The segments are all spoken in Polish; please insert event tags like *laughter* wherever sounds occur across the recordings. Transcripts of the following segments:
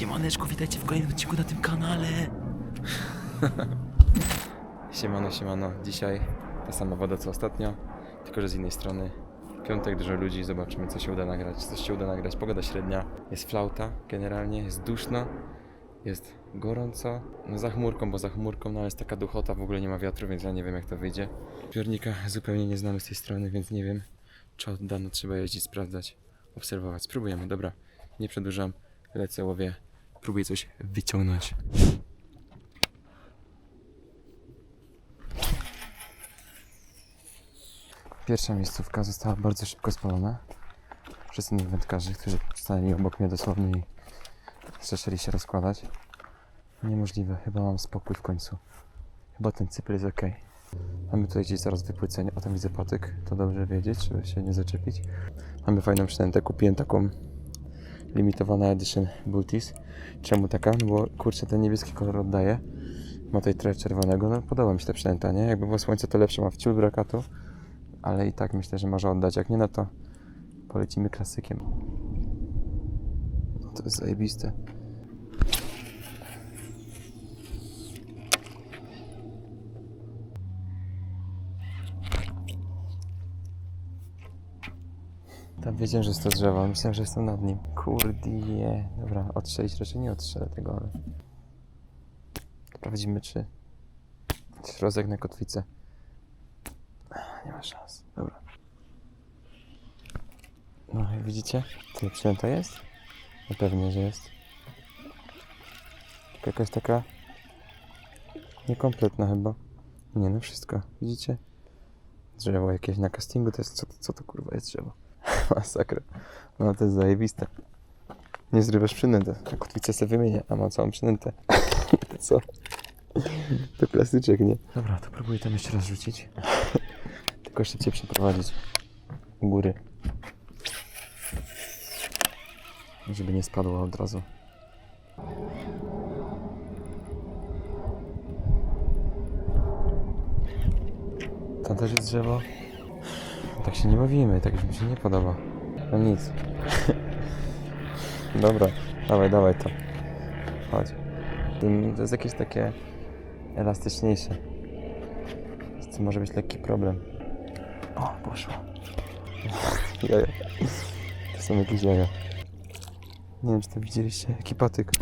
Siemaneczku, witajcie w kolejnym odcinku na tym kanale. *laughs* Siemano, siemano. Dzisiaj ta sama woda co ostatnio, tylko że z innej strony. Piątek, dużo ludzi, zobaczymy co się uda nagrać. Coś się uda nagrać. Pogoda średnia, jest flauta generalnie, jest duszno, jest gorąco. No za chmurką, bo za chmurką, no jest taka duchota, w ogóle nie ma wiatru, więc ja nie wiem jak to wyjdzie. Zbiornika zupełnie nie znamy z tej strony, więc nie wiem czy oddano. Trzeba jeździć, sprawdzać, obserwować. Spróbujemy, dobra. Nie przedłużam, lecę, łowię. Próbuję coś wyciągnąć. Pierwsza miejscówka została bardzo szybko spalona przez innych wędkarzy, którzy stanęli obok mnie dosłownie i zaczęli się rozkładać. Niemożliwe, chyba mam spokój w końcu. Chyba ten cypr jest ok. Mamy tutaj gdzieś zaraz wypłycenie, o tam widzę patyk, to dobrze wiedzieć, żeby się nie zaczepić. Mamy fajną przynętę, kupiłem taką limitowana edition Bultis. Czemu taka? No bo kurczę, ten niebieski kolor oddaje. Ma tutaj trochę czerwonego, no podoba mi się ta przynęta, nie? Jakby było słońce to lepsze, ma wciół brakatu ale i tak myślę, że może oddać. Jak nie, no to polecimy klasykiem. No to jest zajebiste. Tam wiedziałem, że jest to drzewo. Myślałem, że jestem nad nim. Kurdie. Dobra, odstrzelić raczej nie odstrzelę tego, ale... Sprawdzimy, czy... Środek na kotwicę. Nie ma szans. Dobra. No widzicie, to przynęta jest? No pewnie, że jest. Jakaś taka niekompletna chyba. Nie no, wszystko. Widzicie? Drzewo jakieś na castingu to jest... Co co to kurwa jest drzewo? Masakra. No to jest zajebiste. Nie zrywasz przynętę. Kotwicę sobie wymienię, a ma całą przynętę. to *laughs* co? To klasyczek, nie? Dobra, to próbuję tam jeszcze raz rzucić. Tylko szybciej przeprowadzić u góry. Żeby nie spadło od razu. Tam też jest drzewo. Tak się nie bawimy, tak już mi się nie podoba. No nic. *laughs* Dobra, dawaj, dawaj to. Chodź. Tym- To jest jakieś takie elastyczniejsze. To może być lekki problem. O, poszło. *laughs* Jaja. To są jakieś jaja. Nie wiem, czy to widzieliście. Jaki patyk.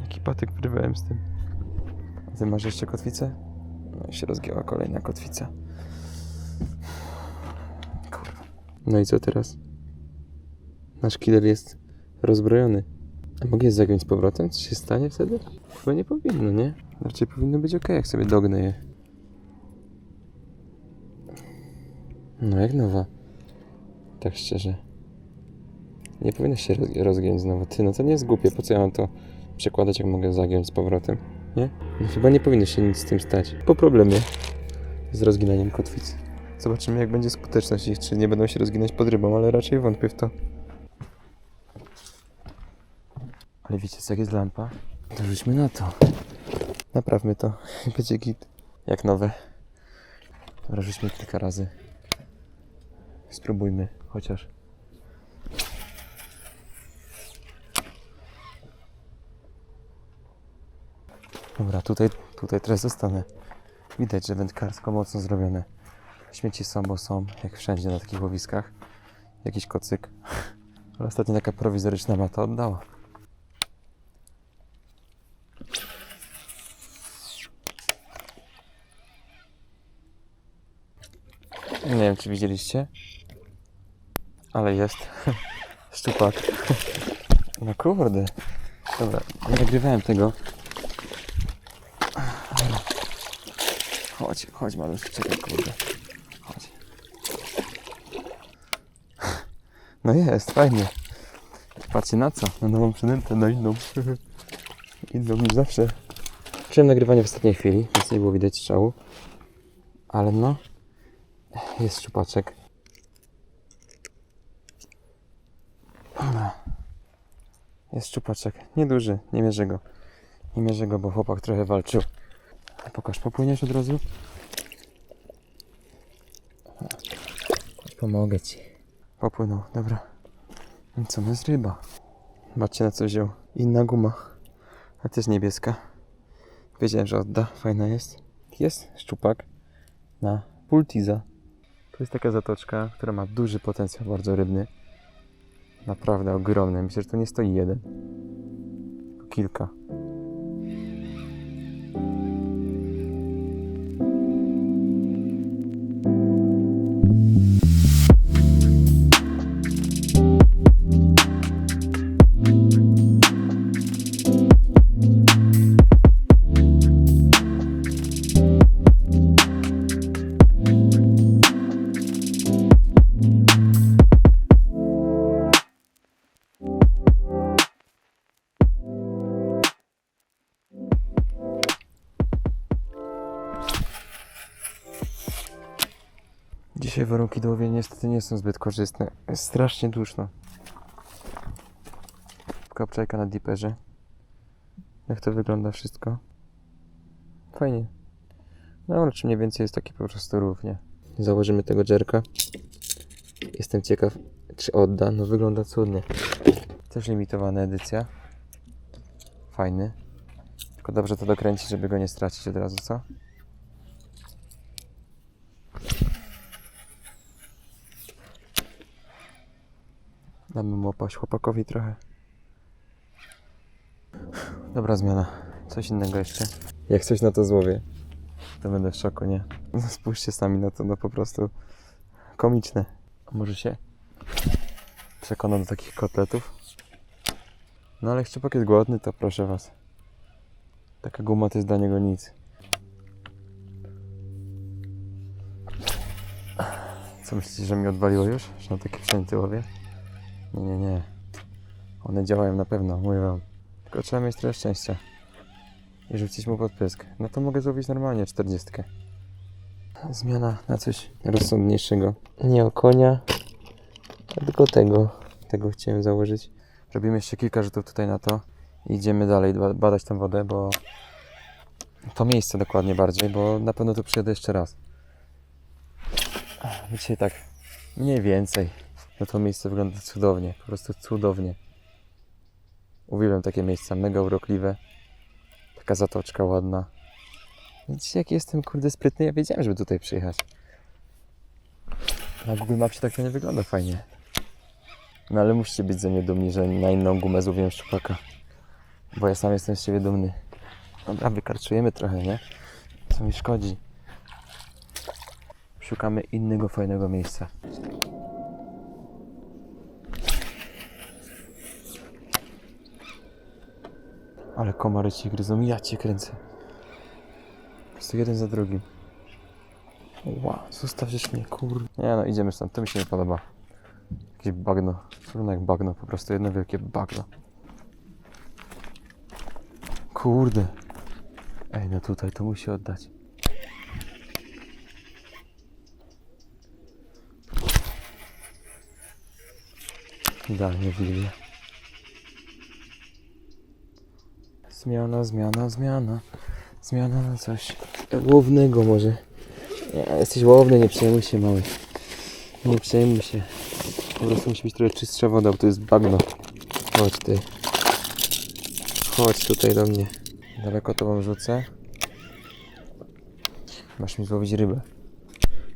Jaki patyk wyrywałem z tym. A ty masz jeszcze kotwicę? No i się rozgięła kolejna kotwica. Kurwa. No i co teraz? Nasz killer jest rozbrojony. A mogę je zagiąć z powrotem? Co się stanie wtedy? Chyba nie powinno, nie? Raczej powinno być ok, jak sobie dognę je. No jak nowa. Tak szczerze. Nie powinno się roz- rozgiąć znowu. Ty, no to nie jest głupie. Po co ja mam to przekładać, jak mogę zagiąć z powrotem? Nie? No chyba nie powinno się nic z tym stać. Po problemie z rozginaniem kotwic. Zobaczymy, jak będzie skuteczność ich, czy nie będą się rozginać pod rybą, ale raczej wątpię w to. Ale wiecie, jak jest lampa? To na to. Naprawmy to. *laughs* Będzie git. Jak nowe. Dobra, kilka razy. Spróbujmy, chociaż. Dobra, tutaj, tutaj teraz zostanę. Widać, że wędkarsko mocno zrobione. Śmieci są, bo są, jak wszędzie na takich łowiskach. Jakiś kocyk. *laughs* Ale ostatnio taka prowizoryczna mata oddała. Nie wiem, czy widzieliście, ale jest *laughs* szczupak. *laughs* No kurde. Dobra, nie nagrywałem tego. Chodź, chodź maluszki, czekaj, kurde. No jest, fajnie. Patrzcie na co? Na nową przynętę, na inną. *laughs* Inną niż zawsze. Chciałem nagrywanie w ostatniej chwili, więc nie było widać strzału. Ale no, jest szczupaczek. Dobra. Jest szczupaczek. Nieduży, nie mierzę go. Nie mierzę go, bo chłopak trochę walczył. Pokaż, popłyniesz od razu? Pomogę ci. Popłynął, dobra. No co, no jest ryba. Patrzcie na co wziął. Inna guma. A też niebieska. Wiedziałem, że odda. Fajna jest. Jest szczupak na pultiza. To jest taka zatoczka, która ma duży potencjał bardzo rybny. Naprawdę ogromny. Myślę, że to nie stoi jeden. Kilka. Dzisiaj warunki do łowienia niestety nie są zbyt korzystne. Jest strasznie duszno. Kapczajka na diperze. Jak to wygląda wszystko? Fajnie. No ale czy mniej więcej jest taki po prostu równie. Założymy tego dżerka. Jestem ciekaw, czy odda. No wygląda cudnie. Też limitowana edycja. Fajny. Tylko dobrze to dokręcić, żeby go nie stracić od razu, co? Damy mu opaść chłopakowi trochę. Dobra zmiana. Coś innego jeszcze. Jak coś na to złowię, to będę w szoku, nie? No spójrzcie sami na to, no po prostu komiczne. A może się przekona do takich kotletów? No ale jak szczupak jest głodny, to proszę was. Taka guma to jest dla niego nic. Co myślicie, że mi odwaliło już? Że na takie przęty łowię? Nie, nie, nie. One działają na pewno, mówię wam. Tylko trzeba mieć trochę szczęścia. I rzucić mu pod pysk. No to mogę złowić normalnie 40. Zmiana na coś rozsądniejszego. Nie o konia, tylko tego. Tego chciałem założyć. Robimy jeszcze kilka rzutów tutaj na to. Idziemy dalej ba- badać tą wodę, bo... To miejsce dokładnie bardziej, bo na pewno tu przyjadę jeszcze raz. Dzisiaj tak mniej więcej. No to miejsce wygląda cudownie, po prostu cudownie. Uwielbiam takie miejsca, mega urokliwe. Taka zatoczka ładna. Widzicie, jak jestem kurde sprytny, ja wiedziałem, żeby tutaj przyjechać. Na Google Mapsie tak to nie wygląda fajnie. No ale musicie być ze mnie dumni, że na inną gumę złowiłem szczupaka. Bo ja sam jestem z siebie dumny. Dobra, wykarczujemy trochę, nie? Co mi szkodzi. Szukamy innego fajnego miejsca. Ale komary cię gryzą, ja cię kręcę. Po prostu jeden za drugim. Ła, zostawisz mnie, kur... Nie no, idziemy stąd, to mi się nie podoba. Jakieś bagno. Wygląda jak bagno, po prostu jedno wielkie bagno. Kurde. Ej, no tutaj to musi oddać. Idealnie wilgnie. Zmiana, zmiana, zmiana. Zmiana na coś łownego może. Jesteś łowny, nie przejmuj się mały. Nie przejmuj się. Po prostu musi być trochę czystsza woda, bo to jest bagno. Chodź ty. Chodź tutaj do mnie. Daleko to wam rzucę. Masz mi złowić rybę.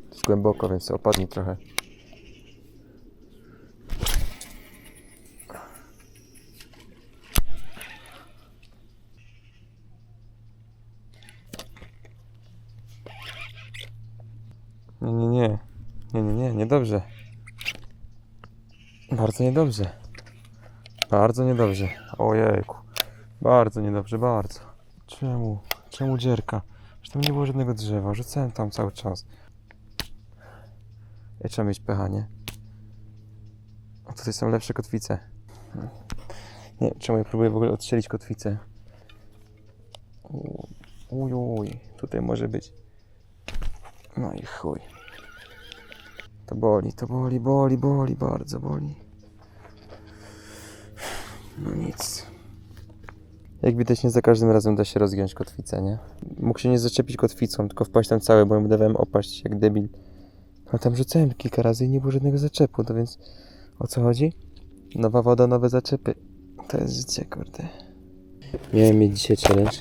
To jest głęboko, więc opadnij trochę. Nie, nie, nie. Nie, nie, nie, niedobrze. Bardzo niedobrze. Bardzo niedobrze. Ojejku. Bardzo niedobrze, bardzo. Czemu? Czemu dzierka? Że tam nie było żadnego drzewa. Rzucałem tam cały czas. Ja trzeba mieć pecha, nie? A tutaj są lepsze kotwice. Nie wiem, czemu ja próbuję w ogóle odstrzelić kotwicę. Uj, uj, tutaj może być. No i chuj. To boli, to boli, boli, boli, bardzo boli. No nic. Jak widać, nie za każdym razem da się rozgiąć kotwicę, nie? Mógł się nie zaczepić kotwicą, tylko wpaść tam cały, bo mu dawałem opaść jak debil. Ale tam rzucałem kilka razy i nie było żadnego zaczepu, to więc o co chodzi? Nowa woda, nowe zaczepy. To jest życie, kurde. Miałem mieć dzisiaj challenge,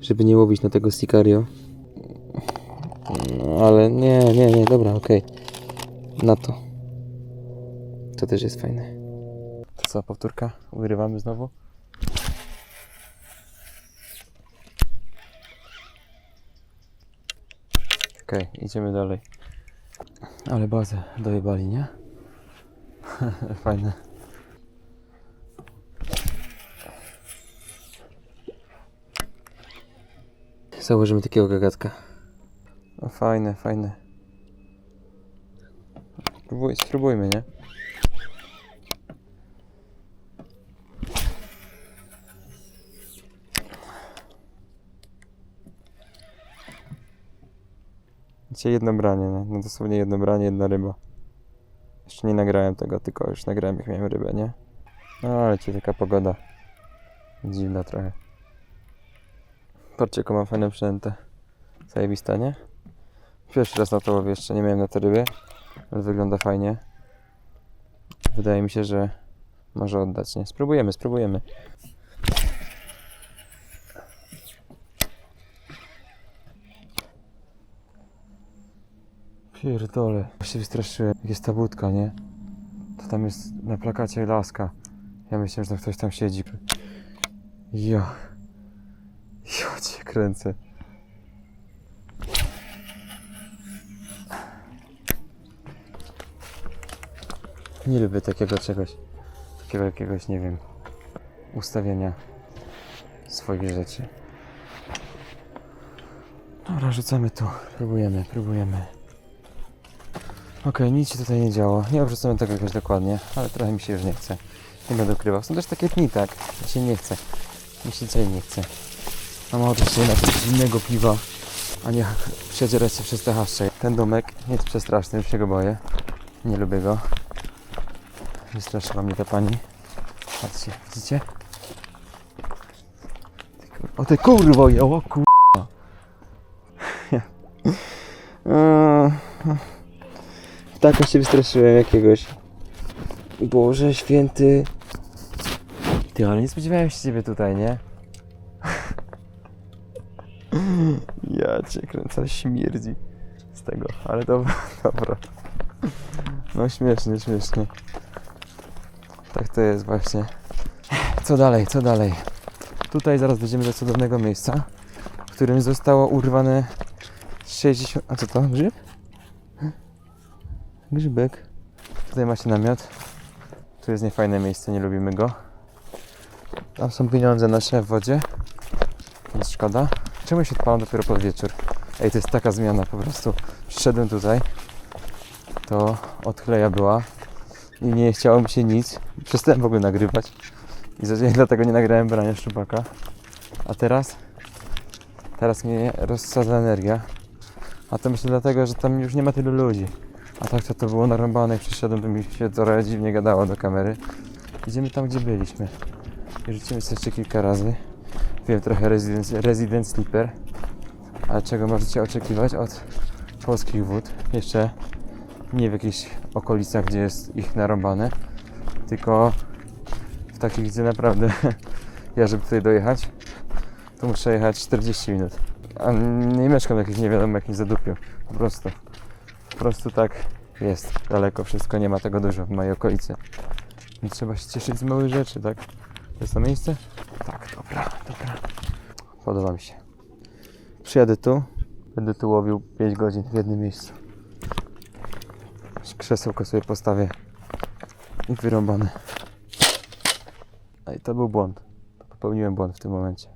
żeby nie łowić na tego Sicario. No, ale nie, nie, nie, dobra, okej. Na to. To też jest fajne. Co, powtórka? Wyrywamy znowu? Okej, idziemy dalej. Ale bazę dojebali, nie? *laughs* Fajne. Założymy takiego gagatka. No fajne, fajne. Spróbuj, spróbujmy, nie? Dzisiaj jedno branie, nie? No dosłownie jedno branie, jedna ryba. Jeszcze nie nagrałem tego, tylko już nagrałem jak miałem rybę, nie? No ale ci taka pogoda. Dziwna trochę. Patrzcie, jaką mam fajne przynętę. Zajebista, nie? Pierwszy raz na to łowię, jeszcze nie miałem na to ryby, ale wygląda fajnie. Wydaje mi się, że może oddać, nie? Spróbujemy, spróbujemy. Pierdole. się wystraszyłem. Jak jest ta budka, nie? To tam jest na plakacie laska. Ja myślałem, że tam ktoś tam siedzi. Jo. Jo cię kręcę. Nie lubię takiego czegoś. Takiego jakiegoś, nie wiem, ustawienia swoich rzeczy. Dobra, rzucamy tu. Próbujemy, próbujemy. Okej, nic się tutaj nie działo. Nie obrzucamy tego jakoś dokładnie, ale trochę mi się już nie chce. Nie będę ukrywał. Są też takie dni, tak? Mi się nie chce. Mi się dzisiaj nie chce. Mam ochotę się napić zimnego piwa, a nie przedzierać się przez te haszcze. Ten domek jest przestraszny, już się go boję. Nie lubię go. Wystraszyła mnie ta pani. Patrzcie, widzicie? O ty kurwo, o kurwa. *laughs* Ptaka się wystraszyłem jakiegoś. Boże święty. Ty, ale nie spodziewałem się ciebie tutaj, nie? *laughs* Ja cię kręcę, śmierdzi z tego, ale dobra, *laughs* dobra. No śmiesznie, śmiesznie. Tak to jest właśnie. Co dalej, co dalej? Tutaj zaraz dojdziemy do cudownego miejsca, w którym zostało urwane 60... A co to? Grzyb? Grzybek. Tutaj macie namiot. Tu jest niefajne miejsce, nie lubimy go. Tam są pieniądze nasze w wodzie, więc szkoda. Czemu się odpalam dopiero pod wieczór? Ej, to jest taka zmiana po prostu. Przyszedłem tutaj, to odchleja była i nie chciało mi się nic. Przestałem w ogóle nagrywać i *laughs* dlatego nie nagrałem brania szczupaka. A teraz? Teraz mnie rozsadza energia. A to myślę dlatego, że tam już nie ma tylu ludzi. A tak to to było narąbane i przyszedłem, to mi się trochę dziwnie gadało do kamery. Idziemy tam, gdzie byliśmy. I rzucimy sobie jeszcze kilka razy. Wiem trochę Resident, Resident Sleeper. Ale czego możecie oczekiwać od polskich wód? Jeszcze nie w jakichś okolicach, gdzie jest ich narąbane, tylko w takich, gdzie naprawdę *laughs* ja, żeby tutaj dojechać, to muszę jechać 40 minut. A nie mieszkam w jakimś nie wiadomo jakim zadupiu. Po prostu. Po prostu tak jest. Daleko wszystko, nie ma tego dużo w mojej okolicy. Więc trzeba się cieszyć z małych rzeczy, tak? To jest to miejsce? Tak, dobra, dobra. Podoba mi się. Przyjadę tu, będę tu łowił 5 godzin w jednym miejscu. Krzesełko sobie postawię i wyrąbane. A i to był błąd. Popełniłem błąd w tym momencie.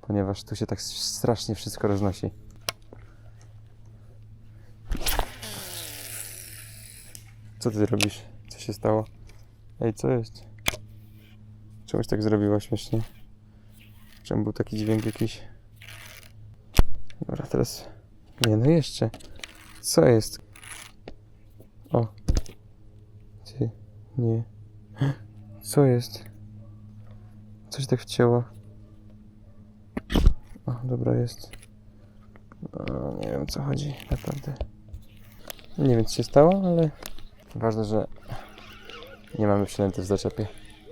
Ponieważ tu się tak strasznie wszystko roznosi. Co ty robisz? Co się stało? Ej, co jest? Czemuś tak zrobiła śmiesznie? Czemu był taki dźwięk jakiś? Dobra, teraz... Nie, no jeszcze. Co jest? O. Ty. Nie. *gasps* Co jest? Coś tak wcięło. O, dobra jest. O, nie wiem co chodzi, naprawdę. Nie wiem co się stało, ale ważne, że nie mamy przynęty w zaczepie.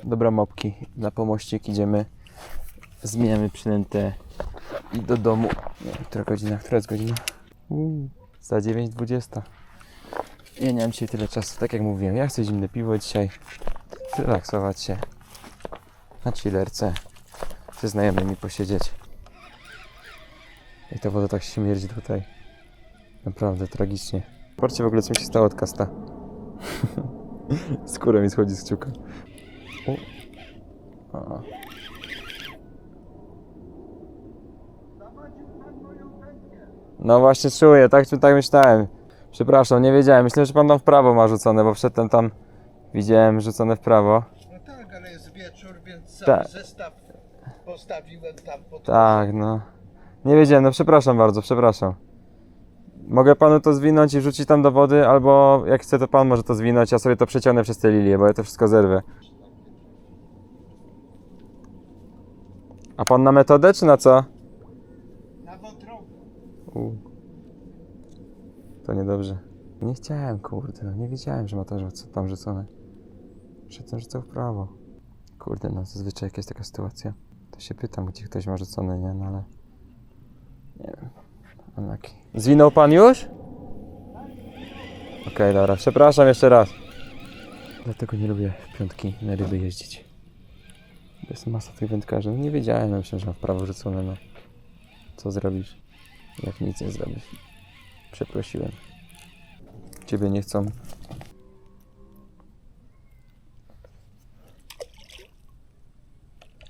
Dobra, mopki. Na pomościk idziemy. Zmieniamy przynętę i do domu. Nie która godzina? Która jest godzina? Uuu, za 9.20. Ja nie mam dzisiaj tyle czasu, tak jak mówiłem. Ja chcę zimne piwo dzisiaj. Relaksować się. Na chillerce. Ze znajomymi posiedzieć. I ta woda tak śmierdzi tutaj. Naprawdę tragicznie. Zobaczcie w ogóle co mi się stało od kasta. *laughs* Skóra mi schodzi z kciuka. O. A. No właśnie czuję, tak, tak myślałem. Przepraszam, nie wiedziałem. Myślałem, że pan tam w prawo ma rzucone, bo przedtem tam widziałem rzucone w prawo. No tak, ale jest wieczór, więc cały Tak. zestaw postawiłem tam pod Tak, no. Nie wiedziałem, no przepraszam bardzo, przepraszam. Mogę panu to zwinąć i rzucić tam do wody, albo jak chce, to pan może to zwinąć, ja sobie to przeciągnę przez te lilie, bo ja to wszystko zerwę. A pan na metodę, czy na co? na wątrobę. U. To niedobrze. Nie chciałem, kurde, no nie wiedziałem, że ma to rzuc- tam rzucone. Przedtem rzucał w prawo. Kurde, no zazwyczaj jak jest taka sytuacja, to się pytam, gdzie ktoś ma rzucone, nie? No ale... Nie wiem. Zwinął pan już? Okej, dobra, przepraszam jeszcze raz. Dlatego nie lubię w piątki na ryby jeździć. Jest masa tych wędkarzy. No nie wiedziałem, no myślałem, że mam w prawo rzucone, no. Co zrobisz? Jak nic nie zrobisz. Przeprosiłem. Ciebie nie chcą.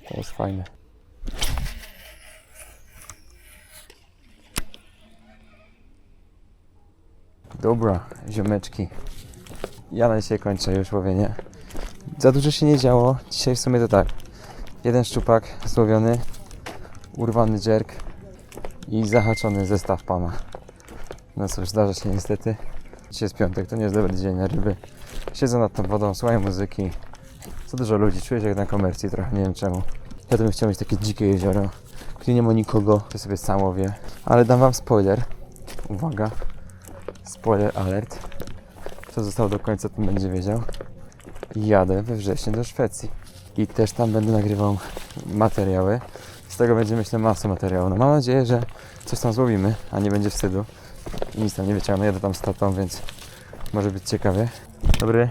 To jest fajne. Dobra, ziomeczki. Ja na dzisiaj kończę już łowienie. Za dużo się nie działo. Dzisiaj w sumie to tak. Jeden szczupak złowiony, urwany jerk i zahaczony zestaw pana. No cóż, zdarza się niestety. Dzisiaj jest piątek, to nie jest dobry dzień na ryby. Siedzę nad tą wodą, słuchają muzyki. Za dużo ludzi, czuję się jak na komercji trochę, nie wiem czemu. Ja to bym chciał mieć takie dzikie jezioro, gdzie nie ma nikogo, to sobie sam łowię. Ale dam wam spoiler. Uwaga. Spoiler alert. Kto został do końca, ten będzie wiedział. Jadę we wrześniu do Szwecji. I też tam będę nagrywał materiały. Z tego będzie myślę masę materiału. No mam nadzieję, że coś tam złowimy, a nie będzie wstydu. I nic tam nie wyciągnę, jadę tam z tatą, więc może być ciekawie. Dobry.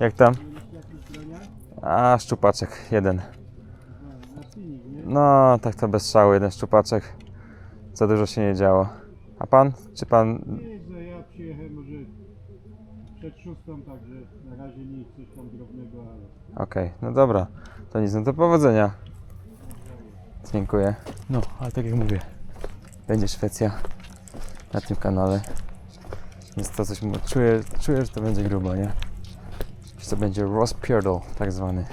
Jak tam? A, szczupaczek, jeden. No, tak to bez szału, jeden szczupaczek. Za dużo się nie działo. A pan? Czy pan... Nic, no ja przyjechałem może przed szóstą, także na razie nic, coś tam drobnego, ale... Okej, no dobra. To nic, no to powodzenia. Dziękuję. No, ale tak jak mówię, będzie Szwecja na tym kanale. Więc to coś mu- czuję, czuję, że to będzie grubo, nie? Że to będzie rozpierdol tak zwany.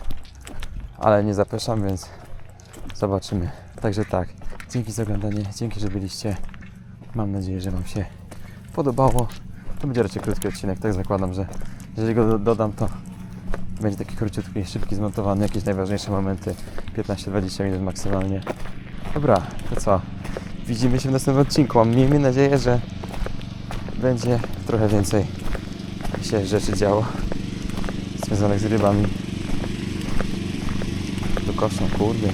Ale nie zapeszam, więc zobaczymy. Także tak, dzięki za oglądanie, dzięki, że byliście. Mam nadzieję, że Wam się podobało. To będzie raczej krótki odcinek, tak zakładam, że jeżeli go do- dodam, to będzie taki króciutki, szybki, zmontowany, jakieś najważniejsze momenty, 15-20 minut maksymalnie. Dobra, to co? Widzimy się w następnym odcinku. Mam miejmy nadzieję, że będzie trochę więcej się rzeczy działo związanych z rybami. Do koszą, kurde.